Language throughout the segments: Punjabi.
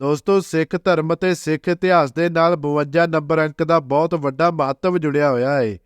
ਦੋਸਤੋ, ਸਿੱਖ ਧਰਮ ਅਤੇ ਸਿੱਖ ਇਤਿਹਾਸ ਦੇ ਨਾਲ 52 ਨੰਬਰ ਅੰਕ ਦਾ ਬਹੁਤ ਵੱਡਾ ਮਹੱਤਵ ਜੁੜਿਆ ਹੋਇਆ ਹੈ।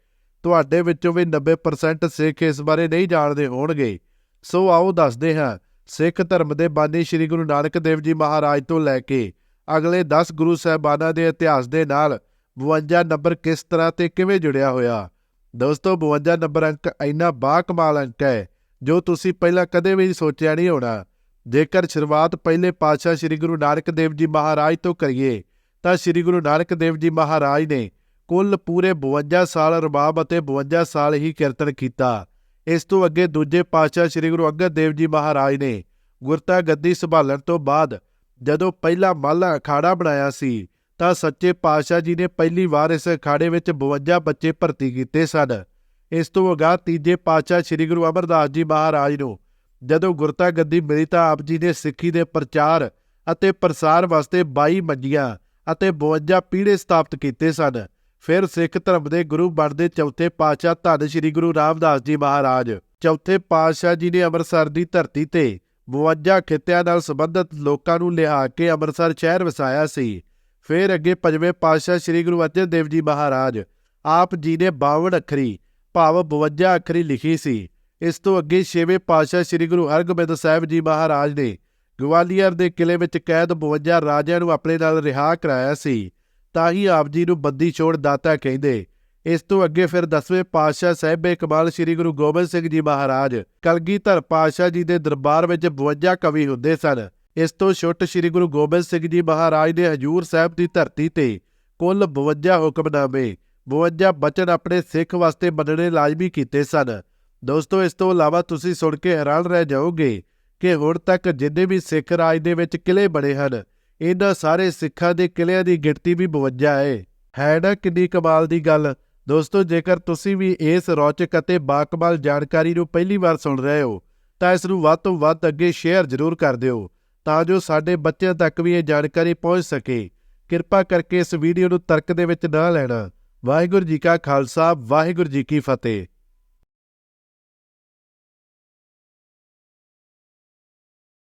ਤੁਹਾਡੇ ਵਿੱਚੋਂ ਵੀ 90% ਸਿੱਖ ਇਸ ਬਾਰੇ ਨਹੀਂ ਜਾਣਦੇ ਹੋਣਗੇ। ਸੋ ਆਓ ਦੱਸਦੇ ਹਾਂ, ਸਿੱਖ ਧਰਮ ਦੇ ਬਾਨੀ ਸ੍ਰੀ ਗੁਰੂ ਨਾਨਕ ਦੇਵ ਜੀ ਮਹਾਰਾਜ ਤੋਂ ਲੈ ਕੇ ਅਗਲੇ 10 ਗੁਰੂ ਸਾਹਿਬਾਨਾਂ ਦੇ ਇਤਿਹਾਸ ਦੇ ਨਾਲ 52 ਨੰਬਰ ਕਿਸ ਤਰ੍ਹਾਂ ਤੇ ਕਿਵੇਂ ਜੁੜਿਆ ਹੋਇਆ? ਦੋਸਤੋ 52 ਨੰਬਰ ਅੰਕ ਇੰਨਾ ਬਾਕਮਾਲ ਅੰਕ ਹੈ ਜੋ ਤੁਸੀਂ ਪਹਿਲਾਂ ਕਦੇ ਵੀ ਸੋਚਿਆ ਨਹੀਂ ਹੋਣਾ। ਜੇਕਰ ਸ਼ੁਰੂਆਤ ਪਹਿਲੇ ਪਾਤਸ਼ਾਹ ਸ੍ਰੀ ਗੁਰੂ ਨਾਨਕ ਦੇਵ ਜੀ ਮਹਾਰਾਜ ਤੋਂ ਕਰੀਏ, ਤਾਂ ਸ੍ਰੀ ਗੁਰੂ ਨਾਨਕ ਦੇਵ ਜੀ ਮਹਾਰਾਜ ਨੇ ਕੁੱਲ ਪੂਰੇ 52 ਸਾਲ ਰਬਾਬ ਅਤੇ 52 ਸਾਲ ਹੀ ਕੀਰਤਨ ਕੀਤਾ। ਇਸ ਤੋਂ ਅੱਗੇ ਦੂਜੇ ਪਾਤਸ਼ਾਹ ਸ੍ਰੀ ਗੁਰੂ ਅੰਗਦ ਦੇਵ ਜੀ ਮਹਾਰਾਜ ਨੇ ਗੁਰਤਾ ਗੱਦੀ ਸੰਭਾਲਣ ਤੋਂ ਬਾਅਦ ਜਦੋਂ ਪਹਿਲਾ ਮਾਲਾ ਅਖਾੜਾ ਬਣਾਇਆ ਸੀ, ਤਾਂ ਸੱਚੇ ਪਾਤਸ਼ਾਹ ਜੀ ਨੇ ਪਹਿਲੀ ਵਾਰ ਇਸ ਅਖਾੜੇ ਵਿੱਚ 52 ਬੱਚੇ ਭਰਤੀ ਕੀਤੇ ਸਨ। ਇਸ ਤੋਂ ਅਗਾਂਹ ਤੀਜੇ ਪਾਤਸ਼ਾਹ ਸ੍ਰੀ ਗੁਰੂ ਅਮਰਦਾਸ ਜੀ ਮਹਾਰਾਜ ਨੂੰ ਜਦੋਂ ਗੁਰਤਾ ਗੱਦੀ ਮਿਲੀ ਤਾਂ ਆਪ ਜੀ ਨੇ ਸਿੱਖੀ ਦੇ ਪ੍ਰਚਾਰ ਅਤੇ ਪ੍ਰਸਾਰ ਵਾਸਤੇ 22 ਮੰਜੀਆਂ ਅਤੇ 52 ਪੀੜੇ ਸਥਾਪਿਤ ਕੀਤੇ ਸਨ। ਫਿਰ ਸਿੱਖ ਧਰਮ ਦੇ ਗੁਰੂ ਬਣਦੇ ਚੌਥੇ ਪਾਤਸ਼ਾਹ ਧੰਨ ਸ੍ਰੀ ਗੁਰੂ ਰਾਮਦਾਸ ਜੀ ਮਹਾਰਾਜ, ਚੌਥੇ ਪਾਤਸ਼ਾਹ ਜੀ ਨੇ ਅੰਮ੍ਰਿਤਸਰ ਦੀ ਧਰਤੀ ਤੇ 52 ਖਿੱਤਿਆਂ ਨਾਲ ਸੰਬੰਧਿਤ ਲੋਕਾਂ ਨੂੰ ਲਿਆ ਕੇ ਅੰਮ੍ਰਿਤਸਰ ਸ਼ਹਿਰ ਵਸਾਇਆ ਸੀ। ਫਿਰ ਅੱਗੇ ਪੰਜਵੇਂ ਪਾਤਸ਼ਾਹ ਸ੍ਰੀ ਗੁਰੂ ਅਰਜਨ ਦੇਵ ਜੀ ਮਹਾਰਾਜ ਆਪ ਜੀ ਨੇ 52 ਅੱਖਰੀ, ਭਾਵ 52 ਅੱਖਰੀ ਲਿਖੀ ਸੀ। ਇਸ ਤੋਂ ਅੱਗੇ ਛੇਵੇਂ ਪਾਤਸ਼ਾਹ ਸ੍ਰੀ ਗੁਰੂ ਹਰਗੋਬਿੰਦ ਸਾਹਿਬ ਜੀ ਮਹਾਰਾਜ ਨੇ ਗਵਾਲੀਅਰ ਦੇ ਕਿਲੇ ਵਿੱਚ ਕੈਦ 52 ਰਾਜਿਆਂ ਨੂੰ ਆਪਣੇ ਨਾਲ ਰਿਹਾ ਕਰਾਇਆ ਸੀ, ਤਾਂ ਹੀ ਆਪ ਜੀ ਨੂੰ ਬੰਦੀ ਛੋੜ ਦਾਤਾ ਕਹਿੰਦੇ। ਇਸ ਤੋਂ ਅੱਗੇ ਫਿਰ 10ਵੇਂ ਪਾਤਸ਼ਾਹ ਸਾਹਿਬੇ ਕਮਾਲ ਸ੍ਰੀ ਗੁਰੂ ਗੋਬਿੰਦ ਸਿੰਘ ਜੀ ਮਹਾਰਾਜ ਕਲਗੀਧਰ ਪਾਤਸ਼ਾਹ ਜੀ ਦੇ ਦਰਬਾਰ ਵਿੱਚ 52 ਕਵੀ ਹੁੰਦੇ ਸਨ। ਇਸ ਤੋਂ ਛੁੱਟ ਸ੍ਰੀ ਗੁਰੂ ਗੋਬਿੰਦ ਸਿੰਘ ਜੀ ਮਹਾਰਾਜ ਨੇ ਹਜੂਰ ਸਾਹਿਬ ਦੀ ਧਰਤੀ ਤੇ ਕੁੱਲ 52 ਹੁਕਮਨਾਮੇ 52 ਬਚਨ ਆਪਣੇ ਸਿੱਖ ਵਾਸਤੇ ਮੰਨਣੇ ਲਾਜ਼ਮੀ ਕੀਤੇ ਸਨ। ਦੋਸਤੋ, ਇਸ ਤੋਂ ਇਲਾਵਾ ਤੁਸੀਂ ਸੁਣ ਕੇ ਹੈਰਾਨ ਰਹਿ ਜਾਓਗੇ ਕਿ ਹੁਣ ਤੱਕ ਜਿੰਨੇ ਵੀ ਸਿੱਖ ਰਾਜ ਦੇ ਵਿੱਚ ਕਿਲੇ ਬਣੇ ਹਨ, ਇਹਨਾਂ ਸਾਰੇ ਸਿੱਖਾਂ ਦੇ ਕਿਲਿਆਂ ਦੀ ਗਿਣਤੀ ਵੀ 52 ਹੈ ਹੈ ਨਾ ਕਿੰਨੀ ਕਮਾਲ ਦੀ ਗੱਲ? ਦੋਸਤੋ, ਜੇਕਰ ਤੁਸੀਂ ਵੀ ਇਸ ਰੌਚਕ ਅਤੇ ਬਾਕਮਾਲ ਜਾਣਕਾਰੀ ਨੂੰ ਪਹਿਲੀ ਵਾਰ ਸੁਣ ਰਹੇ ਹੋ, ਤਾਂ ਇਸ ਨੂੰ ਵੱਧ ਤੋਂ ਵੱਧ ਅੱਗੇ ਸ਼ੇਅਰ ਜ਼ਰੂਰ ਕਰ ਦਿਓ, ਤਾਂ ਜੋ ਸਾਡੇ ਬੱਚਿਆਂ ਤੱਕ ਵੀ ਇਹ ਜਾਣਕਾਰੀ ਪਹੁੰਚ ਸਕੇ। ਕਿਰਪਾ ਕਰਕੇ ਇਸ ਵੀਡੀਓ ਨੂੰ ਤਰਕ ਦੇ ਵਿੱਚ ਨਾ ਲੈਣਾ। ਵਾਹਿਗੁਰੂ ਜੀ ਕਾ ਖਾਲਸਾ, ਵਾਹਿਗੁਰੂ ਜੀ ਕੀ ਫਤਿਹ।